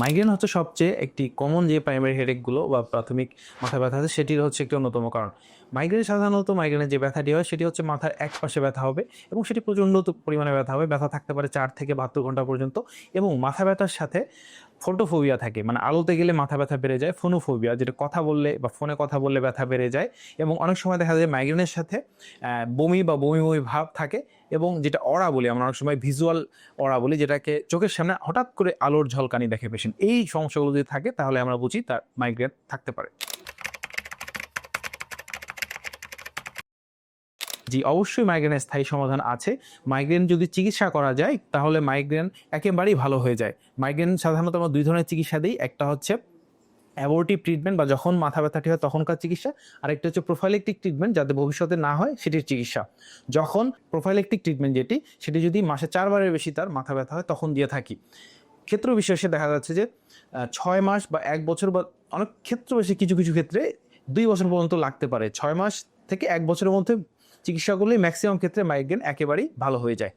Migraine হচ্ছে সবচেয়ে একটি কমন যে প্রাইমারি হেডেকগুলো বা প্রাথমিক মাথা ব্যথা আছে, সেটির হচ্ছে একটি অন্যতম কারণ। মাইগ্রেন সাধারণত মাইগ্রেনের যে ব্যথাটি হয়, সেটি হচ্ছে মাথার এক পাশে ব্যথা হবে এবং সেটি প্রচণ্ড পরিমাণে ব্যথা হবে। ব্যথা থাকতে পারে চার থেকে বাহাত্তর ঘণ্টা পর্যন্ত এবং মাথা ব্যথার সাথে ফোটোফোবিয়া থাকে। মানে আলোতে গেলে মাথা ব্যথা বেড়ে যায় ফোনোফোবিয়া যেটা কথা বললে বা ফোনে কথা বললে ব্যথা বেড়ে যায় এবং অনেক সময় দেখা যায় মাইগ্রেনের সাথে বমি বা বমি বমি ভাব থাকে এবং যেটা অরা বলি, আমরা অনেক সময় ভিজুয়াল অরা বলি, যেটাকে চোখের সামনে হঠাৎ করে আলোর ঝলকানি দেখে পেশেন্ট এই সমস্যাগুলো যদি থাকে, তাহলে আমরা বুঝি তার মাইগ্রেন থাকতে পারে। জি, অবশ্যই মাইগ্রেনের স্থায়ী সমাধান আছে। মাইগ্রেন যদি চিকিৎসা করা যায়, তাহলে মাইগ্রেন একেবারেই ভালো হয়ে যায়। মাইগ্রেন সাধারণত আমরা দুই ধরনের চিকিৎসা দিই। একটা হচ্ছে অ্যাবোর্টিভ ট্রিটমেন্ট বা যখন মাথা ব্যথাটি হয় তখনকার চিকিৎসা, আরেকটা হচ্ছে প্রোফাইলেকটিক ট্রিটমেন্ট যাতে ভবিষ্যতে না হয় সেটির চিকিৎসা। যখন প্রোফাইলেকটিক ট্রিটমেন্ট যেটি, সেটি যদি মাসে চারবারের বেশি তার মাথা ব্যথা হয়, তখন দিয়ে থাকি। ক্ষেত্র বিশেষে দেখা যাচ্ছে যে ছয় মাস বা এক বছর বা অনেক ক্ষেত্র বেশি কিছু কিছু ক্ষেত্রে দুই বছর পর্যন্ত লাগতে পারে। ছয় মাস থেকে এক বছরের মধ্যে চিকিৎসা করলে ম্যাক্সিমাম ক্ষেত্রে মাইগ্রেন একেবারেই ভালো হয়ে যায়।